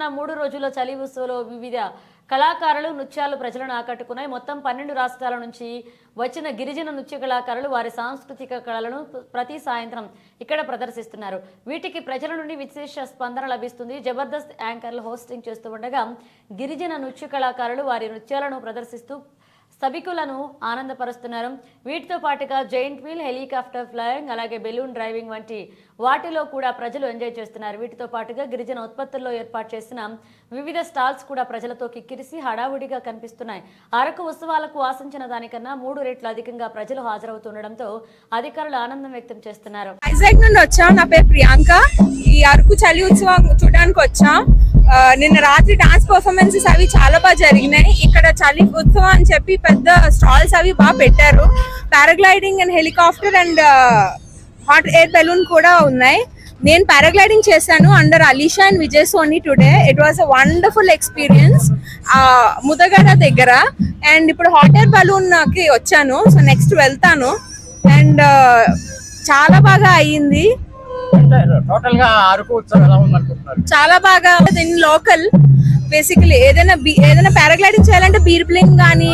కొనసాగుతున్న మూడు రోజుల చలి ఉత్సవంలో వివిధ కళాకారులు నృత్యాలు ప్రజలను ఆకట్టుకున్నాయి. మొత్తం పన్నెండు రాష్ట్రాల నుంచి వచ్చిన గిరిజన నృత్య కళాకారులు వారి సాంస్కృతిక కళలను ప్రతి సాయంత్రం ఇక్కడ ప్రదర్శిస్తున్నారు. వీటికి ప్రజల నుండి విశేష స్పందన లభిస్తుంది. జబర్దస్త్ యాంకర్లు హోస్టింగ్ చేస్తూ ఉండగా గిరిజన నృత్య కళాకారులు వారి నృత్యాలను ప్రదర్శిస్తూ సభికులను ఆనందపరుస్తున్నారు. వీటితో పాటుగా జైంట్ వీల్ హెలికాప్టర్ ఫ్లయింగ్ అలాగే బెలూన్ డ్రైవింగ్ వంటి వాటిలో కూడా ప్రజలు ఎంజాయ్ చేస్తున్నారు. వీటితో పాటుగా గిరిజన ఉత్పత్తుల్లో ఏర్పాటు చేసిన వివిధ స్టాల్స్ కూడా ప్రజలతో కిక్కిరిసి హడావుడిగా కనిపిస్తున్నాయి. అరకు ఉత్సవాలకు ఆశించిన దానికన్నా మూడు రెట్లు అధికంగా ప్రజలు హాజరవుతుండడంతో అధికారులు ఆనందం వ్యక్తం చేస్తున్నారు. వైజాగ్ నుండి వచ్చాం నా పేరు ప్రియాంక. ఈ అరకు చలి ఉత్సవం చూడడానికి వచ్చాం. నిన్న రాత్రి డాన్స్ పర్ఫార్మెన్సెస్ అవి చాలా బాగా జరిగినాయి. ఇక్కడ చలి ఉత్సవం అని చెప్పి పెద్ద స్టాల్స్ అవి బాగా పెట్టారు. Paragliding and helicopter and hot air balloon కూడా ఉన్నాయి. నేను పారాగ్లైడింగ్ చేశాను under Alisha and Vijay Soni today it was a wonderful experience Mudragada దగ్గర. అండ్ ఇప్పుడు హాట్ ఎయిర్ బలూన్కి వచ్చాను. సో నెక్స్ట్ వెళ్తాను. అండ్ చాలా బాగా అయ్యింది టోటల్గా అరకు ఉత్సవం ఎలా ఉందనుకుంటున్నాను చాలా బాగా దీని లోకల్ బేసికలీ ఏదైనా ఏదైనా పారాగ్లైడింగ్ చేయాలంటే బీర్ ప్లేన్ కానీ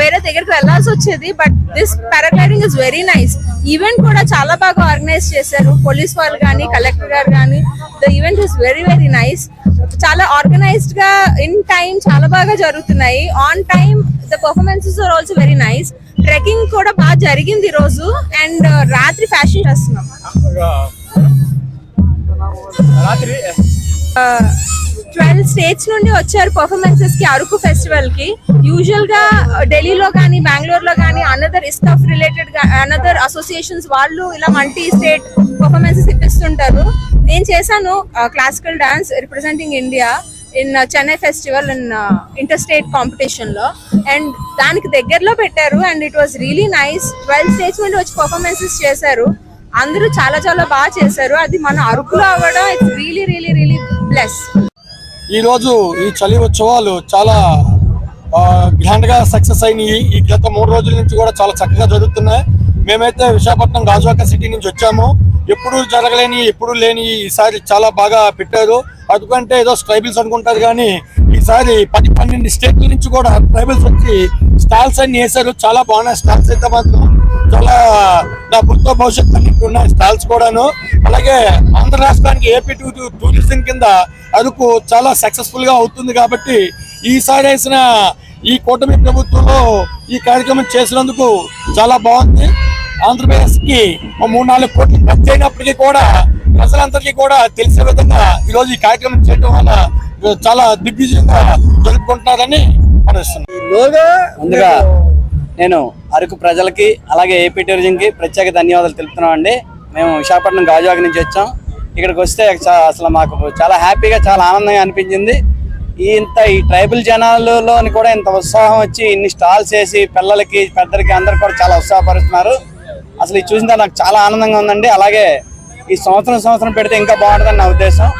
వేరే దగ్గరికి వెళ్ళాల్సి వచ్చేది but this paragliding is very nice event కూడా చాలా బాగా ఆర్గనైజ్ చేశారు పోలీస్ వాళ్ళు కానీ కలెక్టర్ గారు కానీ the event is very very nice చాలా ఆర్గనైజ్డ్గా ఇన్ టైం చాలా బాగా జరుగుతున్నాయి. On time the performances are also very nice trekking కూడా బాగా జరిగింది ఈ రోజు. అండ్ రాత్రి ఫ్యాషన్ చేస్తున్నాం. రాత్రి ట్వెల్వ్ స్టేట్స్ నుండి వచ్చారు పర్ఫార్మెన్సెస్కి అరకు ఫెస్టివల్కి. యూజువల్గా ఢిల్లీలో కానీ బెంగళూరులో కానీ అనదర్ ఇస్కాఫ్ రిలేటెడ్ అనదర్ అసోసియేషన్స్ వాళ్ళు ఇలా మల్టీ స్టేట్ పర్ఫార్మెన్సెస్ ఇప్పిస్తుంటారు. నేను చేశాను classical dance representing India in Chennai festival in inter state కాంపిటీషన్లో. అండ్ దానికి దగ్గరలో పెట్టారు and it was really nice twelve states నుండి వచ్చి పర్ఫార్మెన్సెస్ చేశారు. అందరూ చాలా చాలా బాగా చేశారు. అది మన అరకులో అవ్వడం ఇట్స్ రియలీ ప్లస్ ఈ రోజు ఈ చలి ఉత్సవాలు చాలా గ్రాండ్గా సక్సెస్ అయినాయి. ఈ గత మూడు రోజుల నుంచి కూడా చాలా చక్కగా జరుగుతున్నాయి. మేమైతే విశాఖపట్నం గాజువాక సిటీ నుంచి వచ్చాము. ఎప్పుడు జరగలేని ఎప్పుడు లేని ఈసారి చాలా బాగా పెట్టారు. అందుకంటే ఏదో ట్రైబల్స్ అనుకుంటారు కానీ ఈసారి పది పన్నెండు స్టేట్ల నుంచి కూడా ట్రైబల్స్ వచ్చి స్టాల్స్ అన్ని వేశారు. చాలా బాగున్నాయి. స్టాల్స్ అయితే మాత్రం చాలా నా పుట్ట భవిష్యత్తు అన్నింటి ఉన్నాయి. స్టాల్స్ కూడాను. అలాగే ఆంధ్ర రాష్ట్రానికి ఏపీ టూ టూరిజం కింద అరకు చాలా సక్సెస్ఫుల్గా అవుతుంది కాబట్టి ఈసారి వేసిన ఈ కూటమి ప్రభుత్వంలో ఈ కార్యక్రమం చేసినందుకు చాలా బాగుంది. ఆంధ్రప్రదేశ్కి మూడు నాలుగు కోట్లు ఖర్చు అయినప్పటికీ కూడా ప్రజలందరికీ కూడా తెలిసే విధంగా ఈ రోజు ఈ కార్యక్రమం చేయడం వల్ల చాలా దిగ్విజయంగా జరుపుకుంటున్నారని ముందుగా నేను అరకు ప్రజలకి అలాగే ఏపీ టూరిజంకి ప్రత్యేక ధన్యవాదాలు తెలుపుతున్నామండి. మేము విశాఖపట్నం గాజువాక నుంచి వచ్చాం. ఇక్కడికి వస్తే చా- అసలు మాకు చాలా హ్యాపీగా చాలా ఆనందంగా అనిపించింది. ఇంత ఈ ట్రైబల్ జనాలలోని కూడా ఇంత ఉత్సాహం వచ్చి ఇన్ని స్టాల్స్ వేసి పిల్లలకి పెద్దలకి అందరు కూడా చాలా ఉత్సాహపరుస్తున్నారు. అసలు ఇది చూసిన నాకు చాలా ఆనందంగా ఉందండి. అలాగే ఈ సంవత్సరం సంవత్సరం పెడితే ఇంకా బాగుంటుందని నా ఉద్దేశం.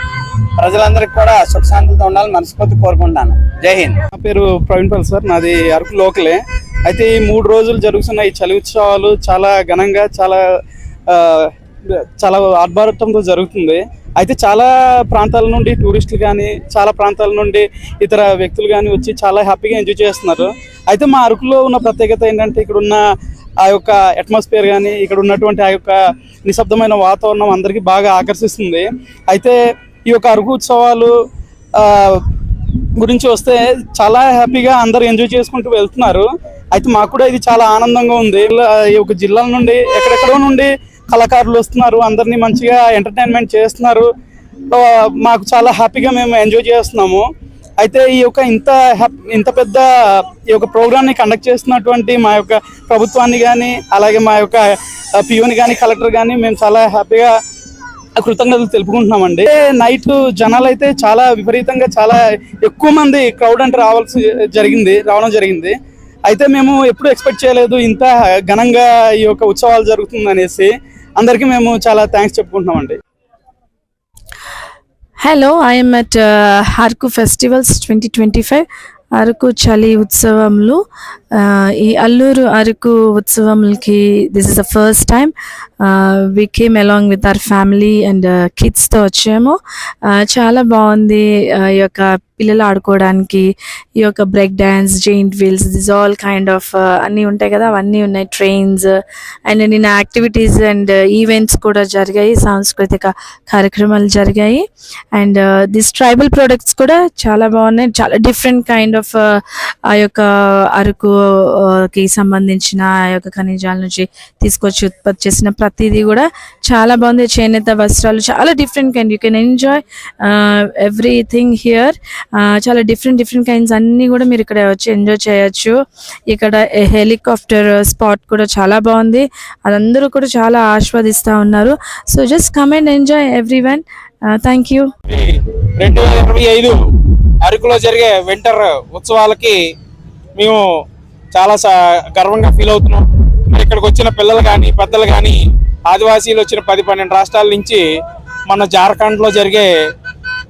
ప్రజలందరికీ కూడా సుఖశాంతులతో ఉండాలని మనస్ఫూర్తి కోరుకుంటాను జై హింద్. నా పేరు ప్రవీణ్ పల్ సార్. నాది అరకు లోకలే. అయితే ఈ మూడు రోజులు జరుగుతున్న ఈ చలి ఉత్సవాలు చాలా ఘనంగా చాలా చాలా ఆర్భాటంతో జరుగుతుంది. అయితే చాలా ప్రాంతాల నుండి టూరిస్టులు కానీ చాలా ప్రాంతాల నుండి ఇతర వ్యక్తులు కానీ వచ్చి చాలా హ్యాపీగా ఎంజాయ్ చేస్తున్నారు. అయితే మా అరకులో ఉన్న ప్రత్యేకత ఏంటంటే ఇక్కడ ఉన్న ఆ యొక్క అట్మాస్ఫియర్ కానీ ఇక్కడ ఉన్నటువంటి ఆ యొక్క నిశ్శబ్దమైన వాతావరణం అందరికీ బాగా ఆకర్షిస్తుంది. అయితే ఈ యొక్క అరకు ఉత్సవాలు గురించి వస్తే చాలా హ్యాపీగా అందరు ఎంజాయ్ చేసుకుంటూ వెళ్తున్నారు. అయితే మాకు కూడా ఇది చాలా ఆనందంగా ఉంది. ఈ యొక్క జిల్లాల నుండి ఎక్కడెక్కడో నుండి కళాకారులు వస్తున్నారు. అందరినీ మంచిగా ఎంటర్టైన్మెంట్ చేస్తున్నారు. మాకు చాలా హ్యాపీగా మేము ఎంజాయ్ చేస్తున్నాము. అయితే ఈ యొక్క ఇంత ఇంత పెద్ద ఈ యొక్క ప్రోగ్రామ్ని కండక్ట్ చేస్తున్నటువంటి మా యొక్క ప్రభుత్వాన్ని కానీ అలాగే మా యొక్క పిఓని కానీ కలెక్టర్ కానీ మేము చాలా హ్యాపీగా కృతజ్ఞతలు తెలుపుకుంటున్నామండి. నైట్ జనాలు అయితే చాలా విపరీతంగా చాలా ఎక్కువ మంది క్రౌడ్ అంటే రావాల్సి జరిగింది రావడం జరిగింది. అయితే మేము ఎప్పుడు ఎక్స్పెక్ట్ చేయలేదు ఇంత ఘనంగా ఈ యొక్క ఉత్సవాలు జరుగుతుంది అనేసి అందరికీ మేము చాలా thanks చెప్పుకుంటున్నామండి. Hello I'm at Araku festivals twenty twenty five Araku చలి ఉత్సవంలో ఈ Alluri Araku ఉత్సవంకి this is the first time we came along with our family and కిడ్స్తో వచ్చాము. చాలా బాగుంది. ఈ యొక్క పిల్లలు ఆడుకోవడానికి ఈ యొక్క break dance giant wheels this all kind of అన్నీ ఉంటాయి కదా అవన్నీ ఉన్నాయి ట్రైన్స్ అండ్ నిన్న యాక్టివిటీస్ అండ్ ఈవెంట్స్ కూడా జరిగాయి సాంస్కృతిక కార్యక్రమాలు జరిగాయి. అండ్ దిస్ ట్రైబల్ ప్రొడక్ట్స్ కూడా చాలా బాగున్నాయి చాలా డిఫరెంట్ కైండ్ ఆఫ్ uh, ఆ యొక్క అరకు కి సంబంధించిన ఆ యొక్క ఖనిజాల నుంచి తీసుకొచ్చి ఉత్పత్తి చేసిన ప్రతిదీ కూడా చాలా బాగుంది. చేనేత వస్త్రాలు చాలా different kind you can enjoy everything here చాలా డిఫరెంట్ డిఫరెంట్ కైండ్స్ అన్నీ కూడా మీరు ఇక్కడ వచ్చి ఎంజాయ్ చేయొచ్చు. ఇక్కడ హెలికాప్టర్ స్పాట్ uh, కూడా చాలా బాగుంది. అదందరూ కూడా చాలా ఆస్వాదిస్తూ ఉన్నారు. So just come and enjoy everyone thank you అరకులో జరిగే వింటర్ ఉత్సవాలకి మేము చాలా గర్వంగా ఫీల్ అవుతున్నాం. మరి ఇక్కడికి వచ్చిన పిల్లలు కానీ పెద్దలు కానీ ఆదివాసీలు వచ్చిన పది పన్నెండు రాష్ట్రాల నుంచి మన జార్ఖండ్లో జరిగే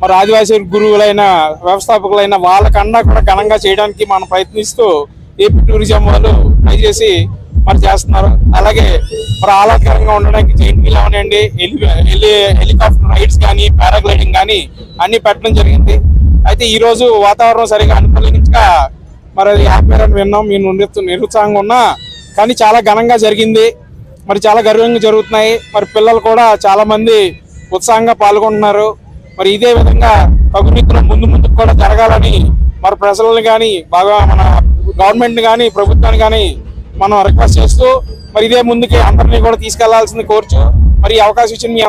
మరి ఆదివాసీ గురువులైన వ్యవస్థాపకులైన వాళ్ళకన్నా కూడా ఘనంగా చేయడానికి మనం ప్రయత్నిస్తూ ఏపీ టూరిజం వాళ్ళు ట్రై చేసి మరి చేస్తున్నారు. అలాగే మరి ఆహ్లాదకరంగా ఉండడానికి జైంట్ వీల్ అవనండి హెలి హెలికాప్టర్ రైడ్స్ కానీ పారాగ్లైడింగ్ కానీ అన్ని పెట్టడం జరిగింది. అయితే ఈ రోజు వాతావరణం సరిగా అనుకూలించక మరి అది ఆపారని విన్నాం. మీ నుండి నిరుత్సాహంగా ఉన్నా కానీ చాలా ఘనంగా జరిగింది. మరి చాలా గర్వంగా జరుగుతున్నాయి. మరి పిల్లలు కూడా చాలా మంది ఉత్సాహంగా పాల్గొంటున్నారు. మరి ఇదే విధంగా పగునీతులు ముందు ముందుకు కూడా జరగాలని మరి ప్రజలను కానీ బాగా మన గవర్నమెంట్ కానీ ప్రభుత్వాన్ని కానీ మనం రిక్వెస్ట్ చేస్తూ మరి ఇదే ముందుకి అందరినీ కూడా తీసుకెళ్ళాల్సింది కోరుచు మరి అవకాశం ఇచ్చిన మీ